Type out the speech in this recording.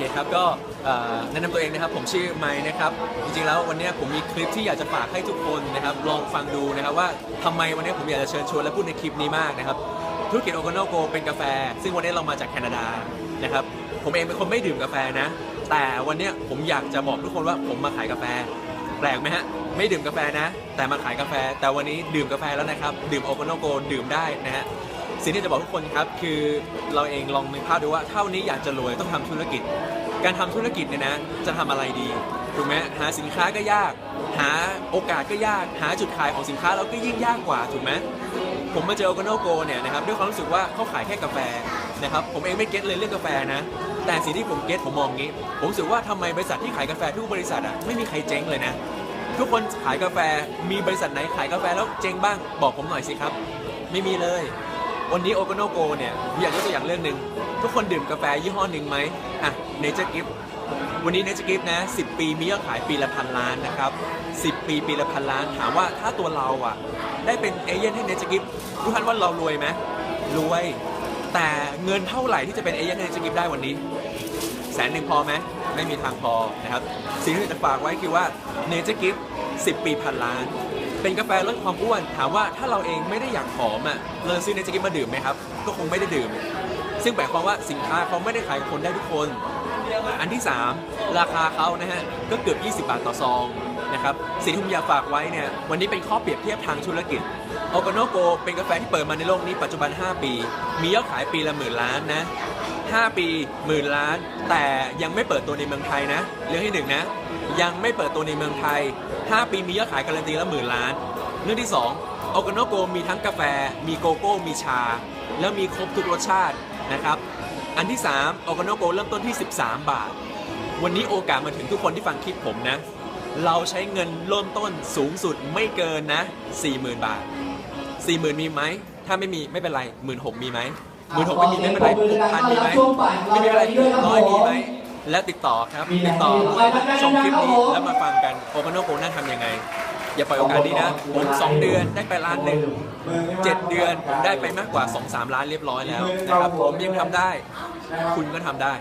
เคครับก็แนะนำตัวเองนะครับผมชื่อไมค์นะครับจริงๆแล้ววันนี้ผมมีคลิปที่อยากจะฝากให้ทุกคนนะครับลองฟังดูนะครับว่าทำไมวันนี้ผมอยากจะเชิญชวนและพูดในคลิปนี้มากนะครับธุรกิจโอโกโนโกเป็นกาแฟ ซึ่งวันนี้เรามาจากแคนาดานะครับผมเองเป็นคนไม่ดื่มกาแฟนะ แต่วันนี้ผมอยากจะบอกทุกคนว่าผมมาขายกาแฟ แปลกไหมฮะ ไม่ดื่มกาแฟนะ แต่มาขายกาแฟ แต่วันนี้ดื่มกาแฟแล้วนะครับ ดื่มโอ a ก o โกดื่มได้นะฮะ สิ่งที่จะบอกทุกคนครับ คือเราเองลองนึกภาพดูว่าถ้านี้อยากจะรวยต้องทำธุรกิจ การทำธุรกิจเนี่ยนะ จะทำอะไรดี ถูกไหมหาสินค้าก็ยาก หาโอกาสก็ยาก หาจุดขายของสินค้าเราก็ยิ่งยากกว่า ถูกไหมผมมาเจอโอ a ก o โกเนี่ยนะครับด้วยความรู้สึกว่าเขาขายแค่กาแฟ นะครับผมเองไม่เก็ตเลยเรื่องกาแฟนะ แต่สิ่งที่ผมเก็ตผมมองงี้ ผมรู้สึกว่าทำไมบริษัทที่ขายกาแฟทุกบริษัทอะไม่มีใครเจ๊งเลยนะ ทุกคนขายกาแฟมีบริษัทไหนขายกาแฟแล้วเจ๊งบ้างบอกผมหน่อยสิครับ ไม่มีเลย วันนี้โอ a ก o โกเนี่ยอยากยกตัวอย่างเรื่องหนึ่งทุกคนดื่มกาแฟยี่ห้อหนึ่งไหมอะเนเจอร์กิฟวันนี้เนเจอร์กิฟนะ 10 ปีมียอดขายปีละพันล้านนะครับ 10 ปีปีละพันล้าน ถามว่าถ้าตัวเราอะ ได้เป็นเอเย่นให้เนเจอร์กิฟทุกท่านว่าเรารวยไหมรวย แต่เงินเท่าไหร่ที่จะเป็นเอเย่นให้เนเจอร์กิฟได้วันนี้ แสนหนึ่งพอไหมไม่มีทางพอนะครับ สิ่งที่จะฝากไว้คือว่าเนเจอร์กิฟสิบปีพันล้าน เป็นกาแฟลดความอ้วน ถามว่าถ้าเราเองไม่ได้อยากผอมอะเราซื้อเนเจอร์กิฟมาดื่มไหมครับ ก็คงไม่ได้ดื่ม ซึ่งแปลความว่าสินค้าเขาไม่ได้ขายกับคนได้ทุกคน อันที่ 3 ราคาเขานะฮะก็เกือบ 20 บาทต่อซองนะครับสิ่งที่ผมอยากฝากไว้เนี่ยวันนี้เป็นข้อเปรียบเทียบทางธุรกิจโอกาโนโกเป็นกาแฟที่เปิดมาในโลกนี้ปัจจุบัน 5 ปี มียอดขายปีละหมื่นล้านนะ 5 ปีหมื่นล้าน แต่ยังไม่เปิดตัวในเมืองไทยนะ เรื่องที่หนึ่งนะ ยังไม่เปิดตัวในเมืองไทย 5 ปีมียอดขายการันตีละหมื่นล้าน เรื่องที่ 2โอกาโนโกมีทั้งกาแฟ มีโกโก้ มีชา แล้วมีครบทุกรสชาตินะครับ อันที่3โอกาโนโกเริ่มต้นที่ 13 บาท วันนี้โอกาสมาถึงทุกคนที่ฟังคลิปผมนะ เราใช้เงินเริ่มต้นสูงสุดไม่เกินนะ 40,000 บาท 40,000 มีไหม ถ้าไม่มีไม่เป็นไรหมื่นหกมีไหมหมื่นหกไม่มีไม่เป็นไรหกพันมีไหมไม่มีอะไรร้อยมีไหมแล้วติดต่อครับติดต่อชมคลิปนี้แล้วมาฟังกันโอคาโนโกน่าทำยังไง อย่าปล่อยโอกาสนี้นะ ผม 2 เดือนได้ไปล้านหนึ่งเจ็ดเดือนผมได้ไปมากกว่า 2-3 ล้านเรียบร้อยแล้วนะครับผมยังทำได้ คุณก็ทำได้